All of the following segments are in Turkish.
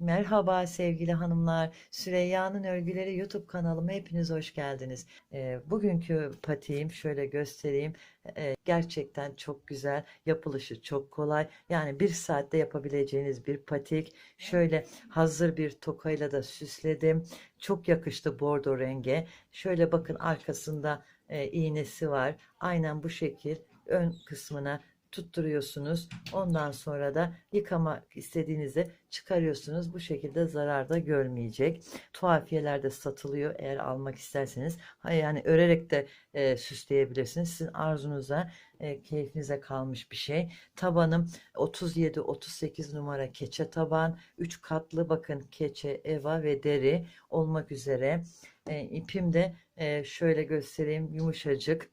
Merhaba sevgili hanımlar. Süreyya'nın Örgüleri YouTube kanalıma hepiniz hoş geldiniz. Ee, bugünkü patiğim şöyle göstereyim. Ee, gerçekten çok güzel. Yapılışı çok kolay. Yani bir saatte yapabileceğiniz bir patik. Şöyle hazır bir tokayla da süsledim. Çok yakıştı bordo renge. Şöyle bakın arkasında e, iğnesi var. Aynen bu şekil ön kısmına tutturuyorsunuz. Ondan sonra da yıkamak istediğinizde çıkarıyorsunuz. Bu şekilde zarar da görmeyecek. Tuhafiyelerde satılıyor eğer almak isterseniz. Yani örerek de e, süsleyebilirsiniz. Sizin arzunuza, e, keyfinize kalmış bir şey. Tabanım 37-38 numara keçe taban. 3 katlı bakın keçe, eva ve deri olmak üzere. E, ipim de e, şöyle göstereyim yumuşacık.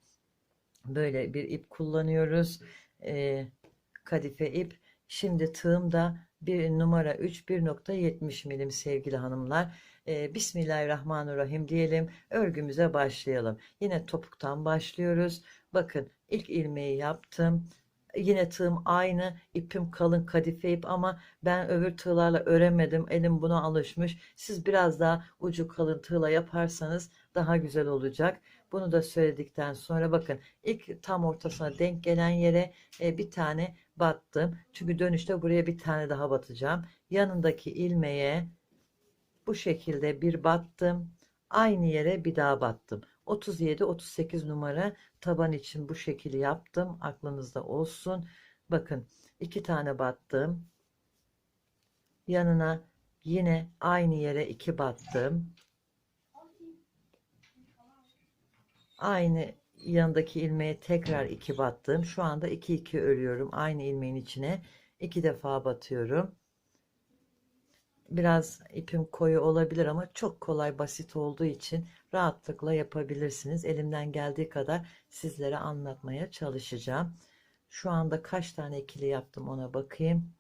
Böyle bir ip kullanıyoruz e, kadife ip. Şimdi tığım da bir numara 3 1.70 milim sevgili hanımlar. E, Bismillahirrahmanirrahim diyelim. Örgümüze başlayalım. Yine topuktan başlıyoruz. Bakın ilk ilmeği yaptım. Yine tığım aynı. ipim kalın kadife ip ama ben öbür tığlarla öremedim. Elim buna alışmış. Siz biraz daha ucu kalın tığla yaparsanız daha güzel olacak. Bunu da söyledikten sonra bakın ilk tam ortasına denk gelen yere e, bir tane battım. Çünkü dönüşte buraya bir tane daha batacağım. Yanındaki ilmeğe bu şekilde bir battım. Aynı yere bir daha battım. 37-38 numara taban için bu şekilde yaptım. Aklınızda olsun. Bakın iki tane battım. Yanına yine aynı yere iki battım. Aynı yanındaki ilmeğe tekrar iki battım. Şu anda iki iki örüyorum. Aynı ilmeğin içine iki defa batıyorum. Biraz ipim koyu olabilir ama çok kolay basit olduğu için rahatlıkla yapabilirsiniz. Elimden geldiği kadar sizlere anlatmaya çalışacağım. Şu anda kaç tane ikili yaptım ona bakayım.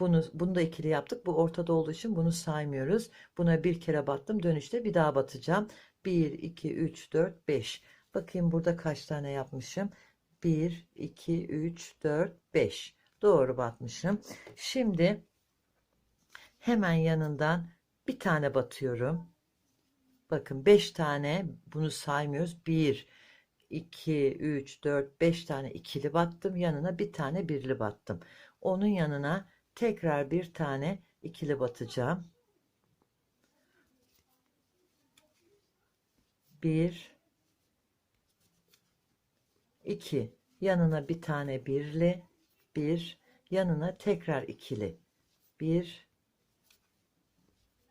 Bunu, bunu da ikili yaptık. Bu ortada olduğu için bunu saymıyoruz. Buna bir kere battım. Dönüşte bir daha batacağım. 1, 2, 3, 4, 5. Bakayım burada kaç tane yapmışım. 1, 2, 3, 4, 5. Doğru batmışım. Şimdi hemen yanından bir tane batıyorum. Bakın 5 tane bunu saymıyoruz. 1, 2, 3, 4, 5 tane ikili battım. Yanına bir tane birli battım. Onun yanına tekrar bir tane ikili batacağım. 1 2 yanına bir tane birli. Bir. Yanına tekrar ikili. 1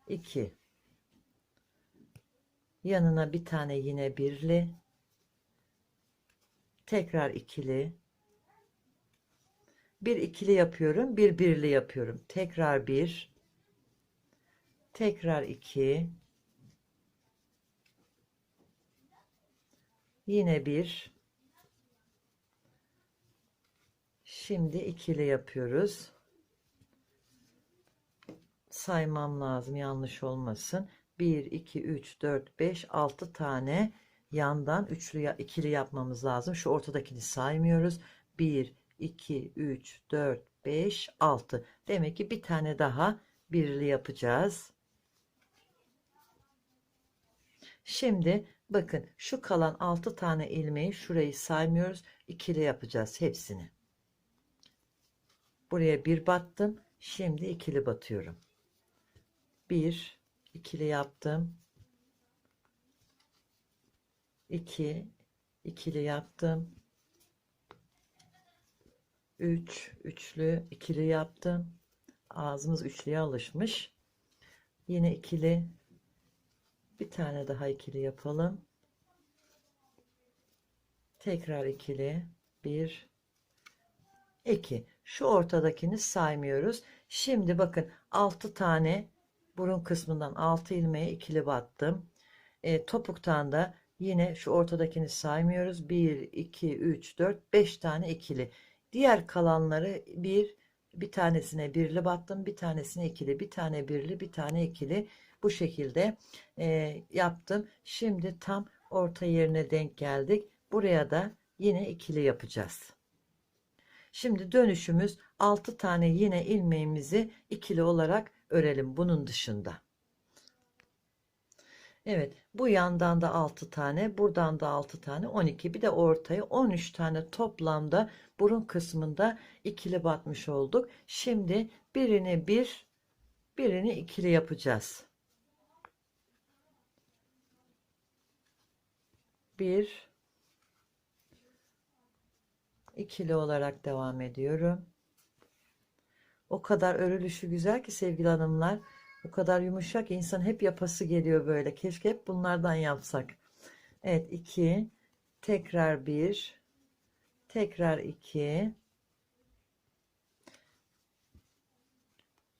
2 yanına bir tane yine birli. Tekrar ikili. Bir ikili yapıyorum bir birli yapıyorum. Tekrar bir. Tekrar iki Yine bir. Şimdi ikili yapıyoruz. Saymam lazım yanlış olmasın. 1, 2, 3, 4, 5, 6 tane yandan üçlü ikili yapmamız lazım. Şu ortadakini saymıyoruz. 1, 2, 3, 4, 5, 6. Demek ki bir tane daha birli yapacağız. Şimdi Bakın şu kalan 6 tane ilmeği şurayı saymıyoruz. ikili yapacağız hepsini. Buraya bir battım. Şimdi ikili batıyorum. Bir ikili yaptım. 2 ikili yaptım. 3 üç, üçlü ikili yaptım. Ağzımız üçlüye alışmış. Yine ikili bir tane daha ikili yapalım. Tekrar ikili. Bir, iki. Şu ortadakini saymıyoruz. Şimdi bakın 6 tane burun kısmından 6 ilmeğe ikili battım. E, topuktan da yine şu ortadakini saymıyoruz. 1, 2, 3, 4, 5 tane ikili. Diğer kalanları bir bir tanesine birli battım. Bir tanesine ikili. Bir tane birli bir tane ikili bu şekilde e, yaptım. Şimdi tam orta yerine denk geldik. Buraya da yine ikili yapacağız. Şimdi dönüşümüz 6 tane yine ilmeğimizi ikili olarak örelim bunun dışında. Evet bu yandan da 6 tane buradan da 6 tane 12 bir de ortaya 13 tane toplamda burun kısmında ikili batmış olduk. Şimdi birini bir birini ikili yapacağız. Bir ikili olarak devam ediyorum. O kadar örülüşü güzel ki sevgili hanımlar. O kadar yumuşak insan hep yapası geliyor böyle. Keşke hep bunlardan yapsak. Evet 2 tekrar 1 tekrar 2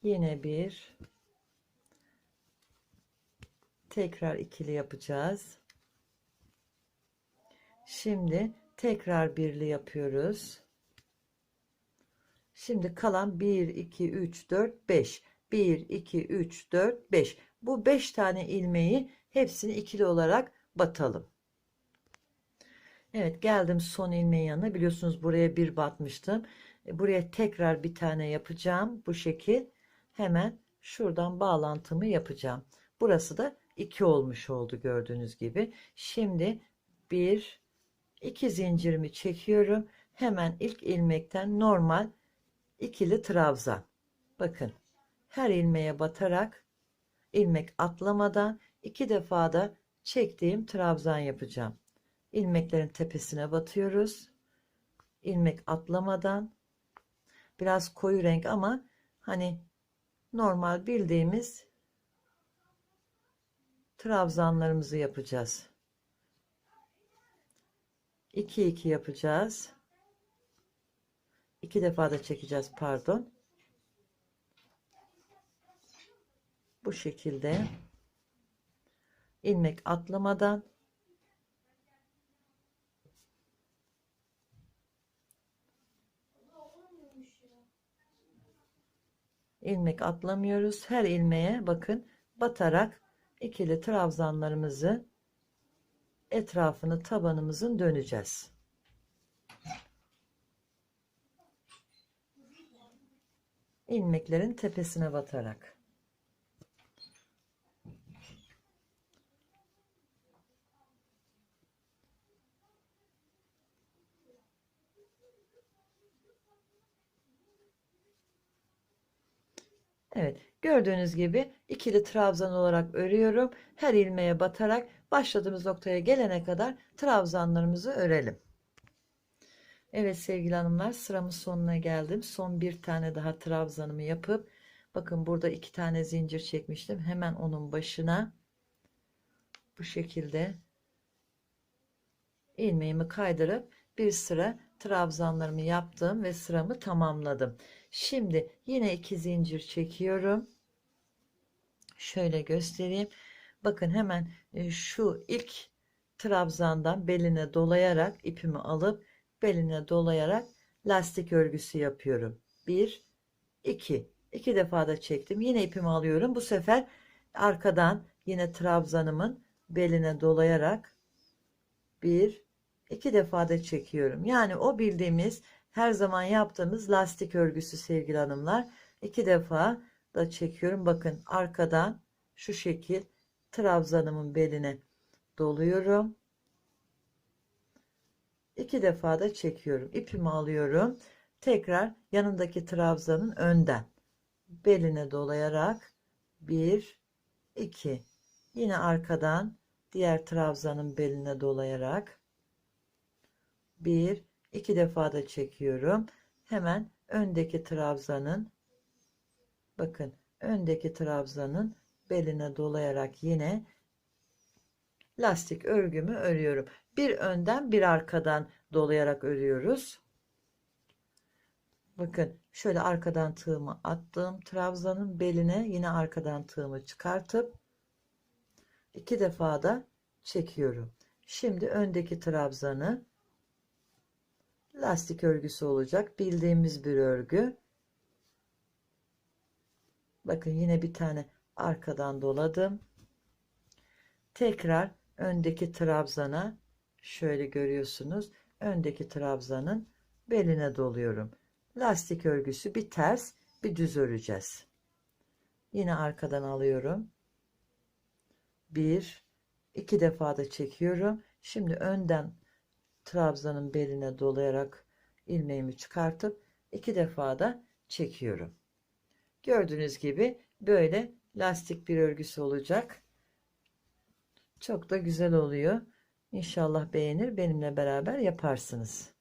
yine 1 tekrar ikili yapacağız. Şimdi tekrar birli yapıyoruz. Şimdi kalan 1 2 3 4 5 1 2 3 4 5 bu 5 tane ilmeği hepsini ikili olarak batalım. Evet geldim son ilmeğin yanına biliyorsunuz buraya bir batmıştım. E, buraya tekrar bir tane yapacağım bu şekil. Hemen şuradan bağlantımı yapacağım. Burası da 2 olmuş oldu gördüğünüz gibi. Şimdi 1 2 zincirimi çekiyorum. Hemen ilk ilmekten normal ikili trabzan. Bakın her ilmeğe batarak ilmek atlamadan iki defa da çektiğim trabzan yapacağım. İlmeklerin tepesine batıyoruz. ilmek atlamadan biraz koyu renk ama hani normal bildiğimiz trabzanlarımızı yapacağız. 2 2 yapacağız. İki defa da çekeceğiz pardon. Bu şekilde ilmek atlamadan ilmek atlamıyoruz. Her ilmeğe bakın batarak ikili trabzanlarımızı etrafını tabanımızın döneceğiz. ilmeklerin tepesine batarak. Evet gördüğünüz gibi ikili trabzan olarak örüyorum. Her ilmeğe batarak başladığımız noktaya gelene kadar trabzanlarımızı örelim. Evet sevgili hanımlar sıramın sonuna geldim. Son bir tane daha trabzanımı yapıp bakın burada iki tane zincir çekmiştim. Hemen onun başına bu şekilde ilmeğimi kaydırıp bir sıra trabzanlarımı yaptım ve sıramı tamamladım. Şimdi yine iki zincir çekiyorum. Şöyle göstereyim. Bakın hemen şu ilk trabzandan beline dolayarak ipimi alıp beline dolayarak lastik örgüsü yapıyorum. 1 2 2 defa da çektim. Yine ipimi alıyorum. Bu sefer arkadan yine trabzanımın beline dolayarak 1 2 defa da çekiyorum. Yani o bildiğimiz her zaman yaptığımız lastik örgüsü sevgili hanımlar. 2 defa da çekiyorum. Bakın arkadan şu şekil trabzanımın beline doluyorum. İki defa da çekiyorum. İpimi alıyorum. Tekrar yanındaki trabzanın önden beline dolayarak bir iki. Yine arkadan diğer trabzanın beline dolayarak bir iki defa da çekiyorum. Hemen öndeki trabzanın bakın öndeki trabzanın beline dolayarak yine lastik örgümü örüyorum. Bir önden bir arkadan dolayarak örüyoruz. Bakın şöyle arkadan tığımı attım. Trabzanın beline yine arkadan tığımı çıkartıp iki defa da çekiyorum. Şimdi öndeki trabzanı lastik örgüsü olacak. Bildiğimiz bir örgü. Bakın yine bir tane arkadan doladım. Tekrar öndeki trabzana şöyle görüyorsunuz öndeki trabzanın beline doluyorum lastik örgüsü bir ters bir düz öreceğiz. Yine arkadan alıyorum. Bir, iki defa da çekiyorum. Şimdi önden trabzanın beline dolayarak ilmeğimi çıkartıp iki defa da çekiyorum. Gördüğünüz gibi böyle lastik bir örgüsü olacak. Çok da güzel oluyor. İnşallah beğenir benimle beraber yaparsınız.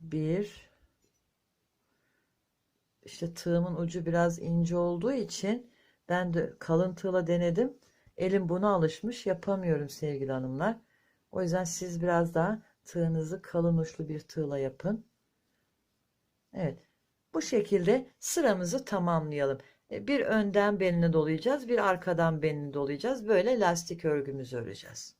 Bir işte tığımın ucu biraz ince olduğu için ben de kalın tığla denedim. Elim buna alışmış yapamıyorum sevgili hanımlar. O yüzden siz biraz daha tığınızı kalın uçlu bir tığla yapın. Evet. Bu şekilde sıramızı tamamlayalım. E, bir önden belini dolayacağız, bir arkadan belini dolayacağız. Böyle lastik örgümüzü öreceğiz.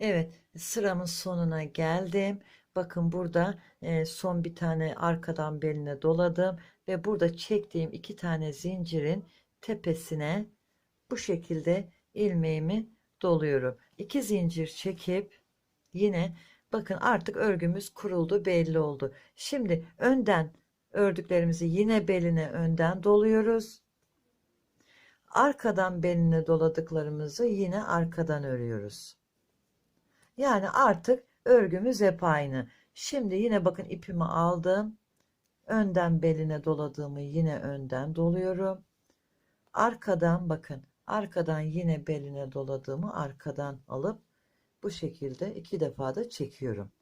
Evet, sıramın sonuna geldim. Bakın burada e, son bir tane arkadan beline doladım ve burada çektiğim iki tane zincirin tepesine bu şekilde ilmeğimi doluyorum. İki zincir çekip yine bakın artık örgümüz kuruldu belli oldu. Şimdi önden ördüklerimizi yine beline önden doluyoruz. Arkadan beline doladıklarımızı yine arkadan örüyoruz. Yani artık örgümüz hep aynı. Şimdi yine bakın ipimi aldım. Önden beline doladığımı yine önden doluyorum. Arkadan bakın arkadan yine beline doladığımı arkadan alıp bu şekilde iki defa da çekiyorum.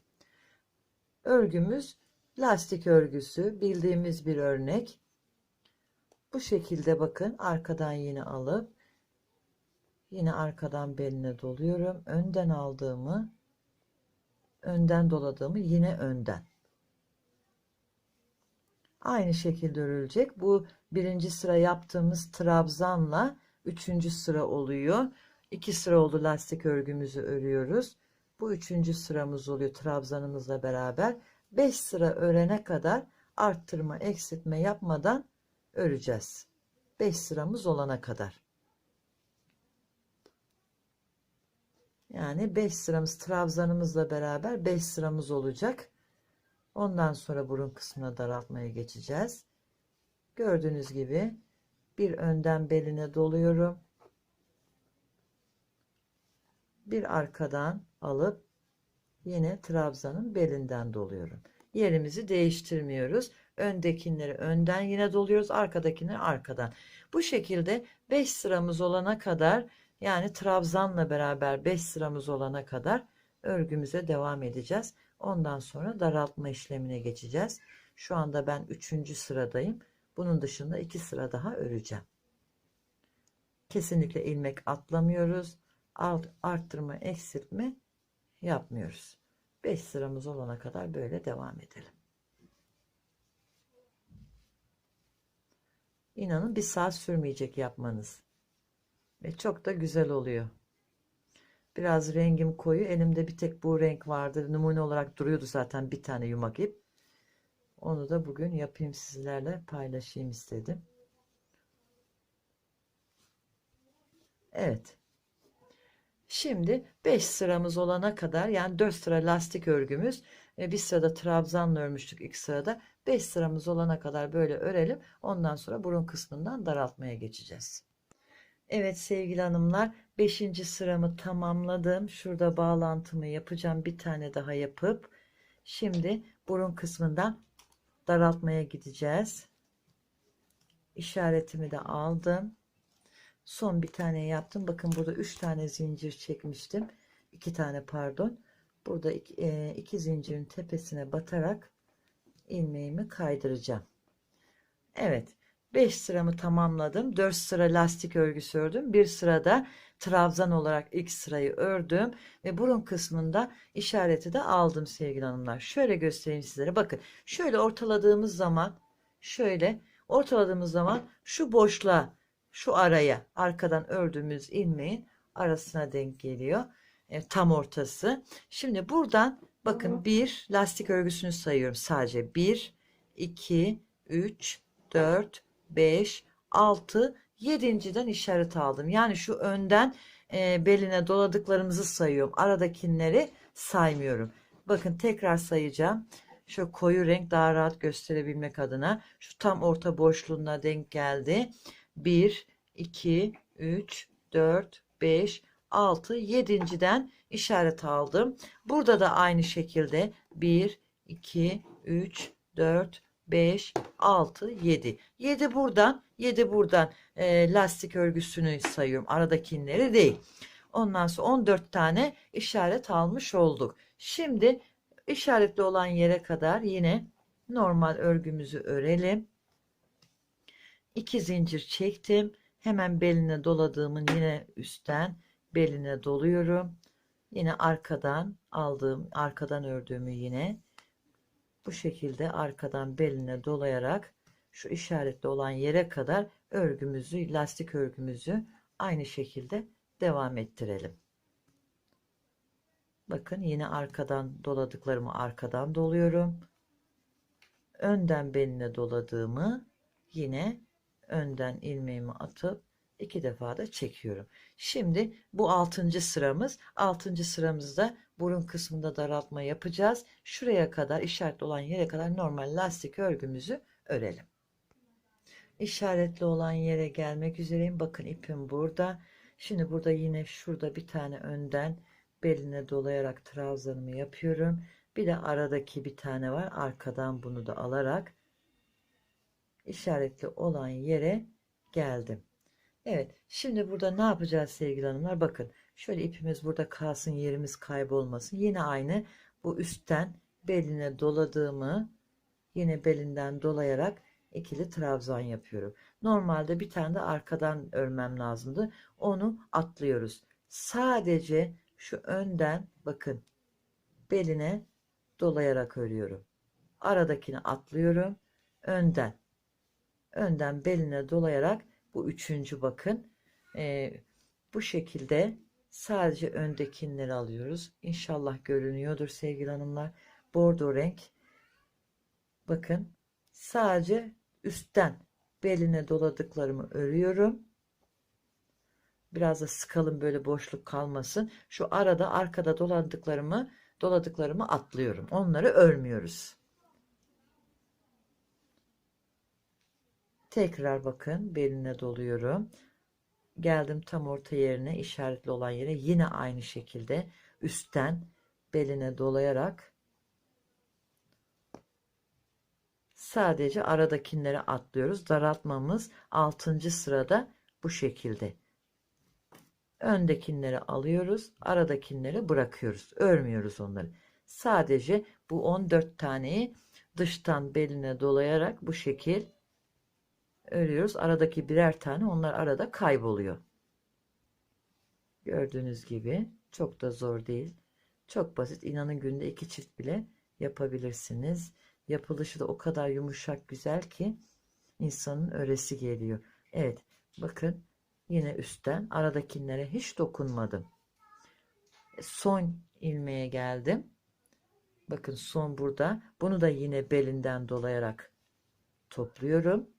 Örgümüz lastik örgüsü bildiğimiz bir örnek. Bu şekilde bakın arkadan yine alıp yine arkadan beline doluyorum. Önden aldığımı önden doladığımı yine önden. Aynı şekilde örülecek. Bu birinci sıra yaptığımız trabzanla üçüncü sıra oluyor. İki sıra oldu lastik örgümüzü örüyoruz. Bu üçüncü sıramız oluyor trabzanımızla beraber. Beş sıra örene kadar arttırma eksiltme yapmadan öreceğiz. Beş sıramız olana kadar. Yani 5 sıramız trabzanımızla beraber 5 sıramız olacak. Ondan sonra burun kısmına daraltmaya geçeceğiz. Gördüğünüz gibi bir önden beline doluyorum. Bir arkadan alıp yine trabzanın belinden doluyorum. Yerimizi değiştirmiyoruz. Öndekileri önden yine doluyoruz. Arkadakileri arkadan. Bu şekilde 5 sıramız olana kadar yani trabzanla beraber 5 sıramız olana kadar örgümüze devam edeceğiz. Ondan sonra daraltma işlemine geçeceğiz. Şu anda ben 3. sıradayım. Bunun dışında 2 sıra daha öreceğim. Kesinlikle ilmek atlamıyoruz. Arttırma, eksiltme yapmıyoruz. 5 sıramız olana kadar böyle devam edelim. İnanın bir saat sürmeyecek yapmanız. Ve çok da güzel oluyor. Biraz rengim koyu. Elimde bir tek bu renk vardı. Numune olarak duruyordu zaten bir tane yumak ip. Onu da bugün yapayım sizlerle paylaşayım istedim. Evet. Şimdi 5 sıramız olana kadar yani 4 sıra lastik örgümüz bir sırada trabzanla örmüştük ilk sırada 5 sıramız olana kadar böyle örelim. Ondan sonra burun kısmından daraltmaya geçeceğiz. Evet sevgili hanımlar 5. sıramı tamamladım. Şurada bağlantımı yapacağım. Bir tane daha yapıp şimdi burun kısmından daraltmaya gideceğiz. İşaretimi de aldım. Son bir tane yaptım. Bakın burada 3 tane zincir çekmiştim. 2 tane pardon. Burada iki, e, iki zincirin tepesine batarak ilmeğimi kaydıracağım. Evet. 5 sıramı tamamladım. 4 sıra lastik örgüsü ördüm. Bir sırada trabzan olarak ilk sırayı ördüm ve burun kısmında işareti de aldım sevgili hanımlar. Şöyle göstereyim sizlere. Bakın şöyle ortaladığımız zaman şöyle ortaladığımız zaman şu boşluğa şu araya arkadan ördüğümüz ilmeğin arasına denk geliyor. E, tam ortası. Şimdi buradan bakın bir lastik örgüsünü sayıyorum sadece. 1 2 3 4 5, 6, 7.den işaret aldım. Yani şu önden e, beline doladıklarımızı sayıyorum. Aradakileri saymıyorum. Bakın tekrar sayacağım. Şu koyu renk daha rahat gösterebilmek adına şu tam orta boşluğuna denk geldi. 1, 2, 3, 4, 5, 6, 7.den işaret aldım. Burada da aynı şekilde 1, 2, 3, 4, 5, 6, 7. 7 buradan, 7 buradan e, lastik örgüsünü sayıyorum. Aradakileri değil. Ondan sonra 14 tane işaret almış olduk. Şimdi işaretli olan yere kadar yine normal örgümüzü örelim. 2 zincir çektim. Hemen beline doladığımın yine üstten beline doluyorum. Yine arkadan aldığım, arkadan ördüğümü yine bu şekilde arkadan beline dolayarak şu işaretli olan yere kadar örgümüzü, lastik örgümüzü aynı şekilde devam ettirelim. Bakın yine arkadan doladıklarımı arkadan doluyorum. Önden beline doladığımı yine önden ilmeğimi atıp iki defa da çekiyorum. Şimdi bu altıncı sıramız. Altıncı sıramızda burun kısmında daraltma yapacağız. Şuraya kadar işaretli olan yere kadar normal lastik örgümüzü örelim. İşaretli olan yere gelmek üzereyim. Bakın ipim burada. Şimdi burada yine şurada bir tane önden beline dolayarak trabzanımı yapıyorum. Bir de aradaki bir tane var. Arkadan bunu da alarak işaretli olan yere geldim. Evet şimdi burada ne yapacağız sevgili hanımlar? Bakın şöyle ipimiz burada kalsın yerimiz kaybolmasın. Yine aynı bu üstten beline doladığımı yine belinden dolayarak ikili trabzan yapıyorum. Normalde bir tane de arkadan örmem lazımdı. Onu atlıyoruz. Sadece şu önden bakın beline dolayarak örüyorum. Aradakini atlıyorum önden önden beline dolayarak bu üçüncü bakın. E, bu şekilde sadece öndekileri alıyoruz. İnşallah görünüyordur sevgili hanımlar. Bordo renk. Bakın sadece üstten beline doladıklarımı örüyorum. Biraz da sıkalım böyle boşluk kalmasın. Şu arada arkada doladıklarımı doladıklarımı atlıyorum. Onları örmüyoruz. Tekrar bakın beline doluyorum. Geldim tam orta yerine işaretli olan yere yine aynı şekilde üstten beline dolayarak sadece aradakileri atlıyoruz. Daraltmamız 6. sırada bu şekilde. Öndekileri alıyoruz. Aradakileri bırakıyoruz. Örmüyoruz onları. Sadece bu 14 taneyi dıştan beline dolayarak bu şekil örüyoruz. Aradaki birer tane onlar arada kayboluyor. Gördüğünüz gibi çok da zor değil. Çok basit. İnanın günde iki çift bile yapabilirsiniz. Yapılışı da o kadar yumuşak güzel ki insanın öresi geliyor. Evet bakın yine üstten aradakilere hiç dokunmadım. Son ilmeğe geldim. Bakın son burada. Bunu da yine belinden dolayarak topluyorum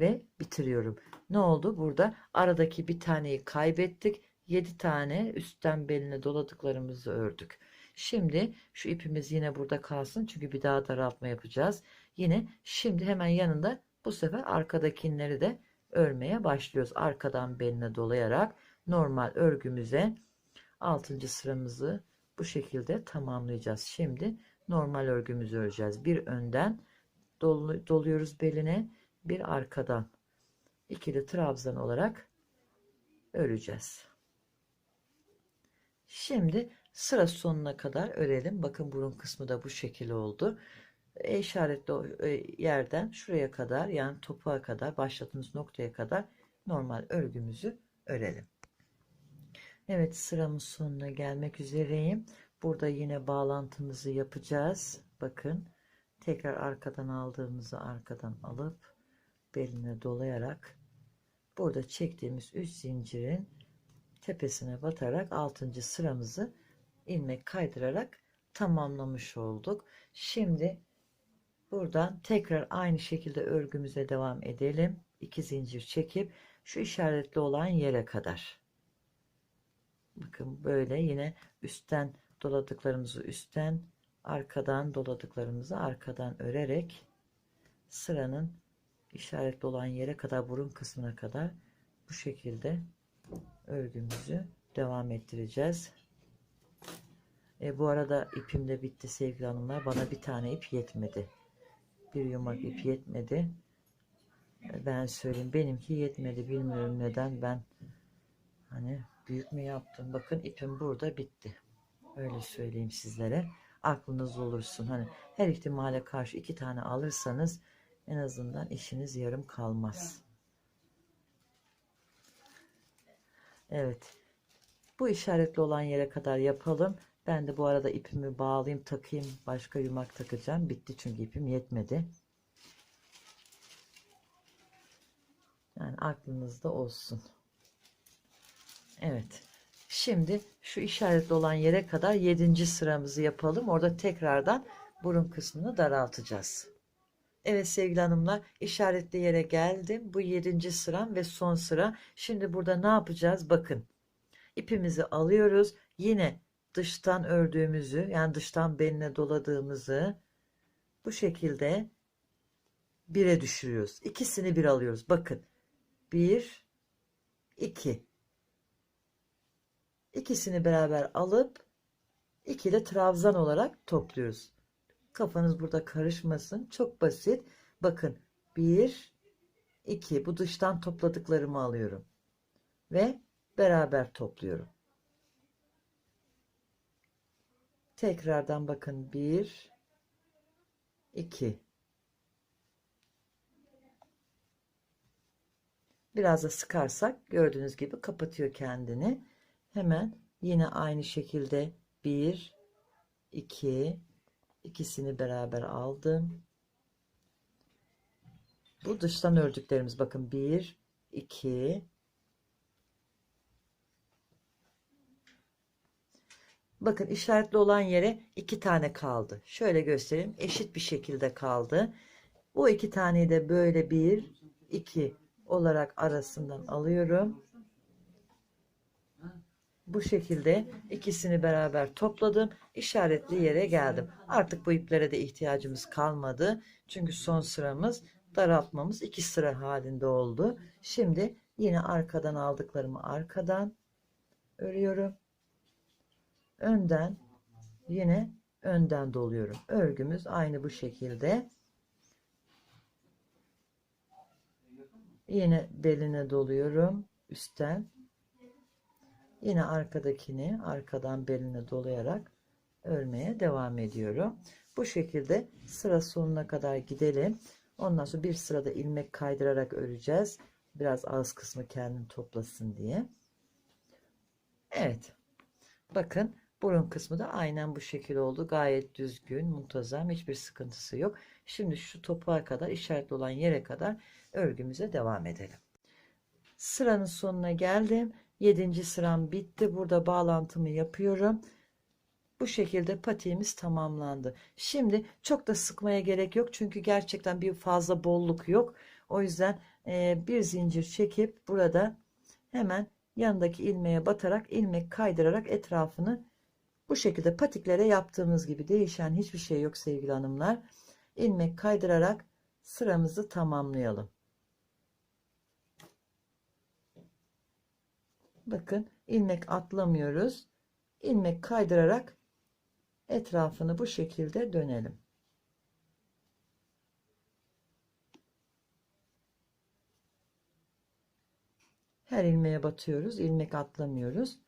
ve bitiriyorum. Ne oldu? Burada aradaki bir taneyi kaybettik. 7 tane üstten beline doladıklarımızı ördük. Şimdi şu ipimiz yine burada kalsın. Çünkü bir daha daraltma yapacağız. Yine şimdi hemen yanında bu sefer arkadakileri de örmeye başlıyoruz. Arkadan beline dolayarak normal örgümüze 6. sıramızı bu şekilde tamamlayacağız. Şimdi normal örgümüzü öreceğiz. Bir önden doluyoruz beline bir arkadan ikili trabzan olarak öreceğiz. Şimdi sıra sonuna kadar örelim. Bakın burun kısmı da bu şekilde oldu. E işaretli e, yerden şuraya kadar yani topuğa kadar başladığımız noktaya kadar normal örgümüzü örelim. Evet sıramın sonuna gelmek üzereyim. Burada yine bağlantımızı yapacağız. Bakın tekrar arkadan aldığımızı arkadan alıp beline dolayarak burada çektiğimiz 3 zincirin tepesine batarak 6. sıramızı ilmek kaydırarak tamamlamış olduk. Şimdi buradan tekrar aynı şekilde örgümüze devam edelim. 2 zincir çekip şu işaretli olan yere kadar Bakın böyle yine üstten doladıklarımızı üstten arkadan doladıklarımızı arkadan örerek sıranın işaretli olan yere kadar burun kısmına kadar bu şekilde örgümüzü devam ettireceğiz. E, bu arada ipim de bitti sevgili hanımlar. Bana bir tane ip yetmedi. Bir yumak ip yetmedi. E, Ben söyleyeyim benimki yetmedi. Bilmiyorum neden ben hani büyük mü yaptım. Bakın ipim burada bitti. Öyle söyleyeyim sizlere. Aklınız olursun. Hani her ihtimale karşı iki tane alırsanız en azından işiniz yarım kalmaz. Evet. Bu işaretli olan yere kadar yapalım. Ben de bu arada ipimi bağlayayım, takayım. Başka yumak takacağım. Bitti çünkü ipim yetmedi. Yani aklınızda olsun. Evet. Şimdi şu işaretli olan yere kadar 7. sıramızı yapalım. Orada tekrardan burun kısmını daraltacağız. Evet sevgili hanımlar işaretli yere geldim. Bu 7. sıram ve son sıra. Şimdi burada ne yapacağız? Bakın. İpimizi alıyoruz. Yine dıştan ördüğümüzü yani dıştan beline doladığımızı bu şekilde bire düşürüyoruz. İkisini bir alıyoruz. Bakın. Bir, iki. İkisini beraber alıp ikili trabzan olarak topluyoruz. Kafanız burada karışmasın. Çok basit. Bakın. Bir, iki. Bu dıştan topladıklarımı alıyorum. Ve beraber topluyorum. Tekrardan bakın. Bir, iki. Biraz da sıkarsak gördüğünüz gibi kapatıyor kendini. Hemen yine aynı şekilde bir, iki, ikisini beraber aldım. Bu dıştan ördüklerimiz bakın bir, iki. Bakın işaretli olan yere iki tane kaldı. Şöyle göstereyim. Eşit bir şekilde kaldı. Bu iki taneyi de böyle bir, iki olarak arasından alıyorum. Bu şekilde ikisini beraber topladım. İşaretli yere geldim. Artık bu iplere de ihtiyacımız kalmadı. Çünkü son sıramız daraltmamız iki sıra halinde oldu. Şimdi yine arkadan aldıklarımı arkadan örüyorum. Önden yine önden doluyorum. Örgümüz aynı bu şekilde. Yine beline doluyorum üstten. Yine arkadakini arkadan beline dolayarak örmeye devam ediyorum. Bu şekilde sıra sonuna kadar gidelim. Ondan sonra bir sırada ilmek kaydırarak öreceğiz. Biraz ağız kısmı kendini toplasın diye. Evet. Bakın burun kısmı da aynen bu şekil oldu. Gayet düzgün, muntazam, hiçbir sıkıntısı yok. Şimdi şu topuğa kadar işaretli olan yere kadar örgümüze devam edelim. Sıranın sonuna geldim. 7. sıram bitti. Burada bağlantımı yapıyorum. Bu şekilde patiğimiz tamamlandı. Şimdi çok da sıkmaya gerek yok. Çünkü gerçekten bir fazla bolluk yok. O yüzden e, bir zincir çekip burada hemen yanındaki ilmeğe batarak ilmek kaydırarak etrafını bu şekilde patiklere yaptığımız gibi değişen hiçbir şey yok sevgili hanımlar. İlmek kaydırarak sıramızı tamamlayalım. Bakın ilmek atlamıyoruz. İlmek kaydırarak etrafını bu şekilde dönelim. Her ilmeğe batıyoruz. ilmek atlamıyoruz.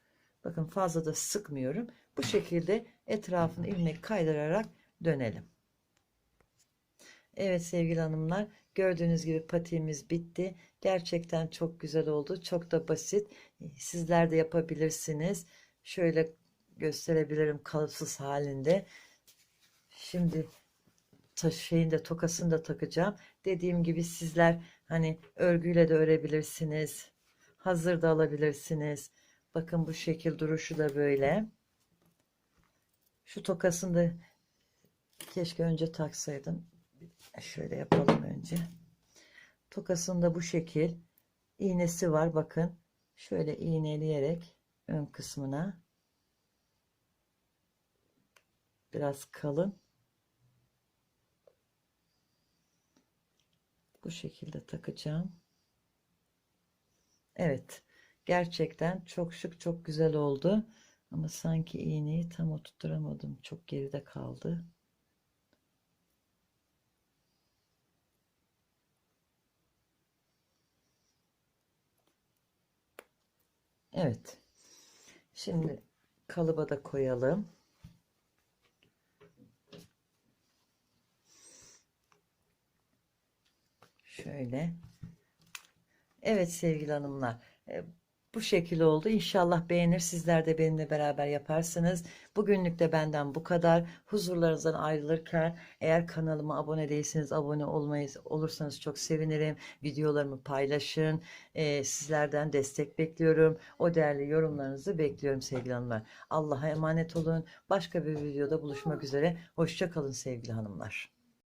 Bakın fazla da sıkmıyorum. Bu şekilde etrafını ilmek kaydırarak dönelim. Evet sevgili hanımlar gördüğünüz gibi patiğimiz bitti. Gerçekten çok güzel oldu. Çok da basit. Sizler de yapabilirsiniz. Şöyle gösterebilirim kalıpsız halinde. Şimdi şeyin de tokasını da takacağım. Dediğim gibi sizler hani örgüyle de örebilirsiniz. Hazır da alabilirsiniz. Bakın bu şekil duruşu da böyle. Şu tokasını da keşke önce taksaydım. Şöyle yapalım önce. Tokasında bu şekil. iğnesi var bakın. Şöyle iğneleyerek ön kısmına biraz kalın bu şekilde takacağım. Evet. Gerçekten çok şık, çok güzel oldu. Ama sanki iğneyi tam oturtturamadım. Çok geride kaldı. Evet. Şimdi kalıba da koyalım. Şöyle. Evet sevgili hanımlar. Bu şekil oldu. İnşallah beğenir. Sizler de benimle beraber yaparsınız. Bugünlük de benden bu kadar. Huzurlarınızdan ayrılırken eğer kanalıma abone değilseniz abone olmayı olursanız çok sevinirim. Videolarımı paylaşın. E, sizlerden destek bekliyorum. O değerli yorumlarınızı bekliyorum sevgili hanımlar. Allah'a emanet olun. Başka bir videoda buluşmak üzere. Hoşça kalın sevgili hanımlar.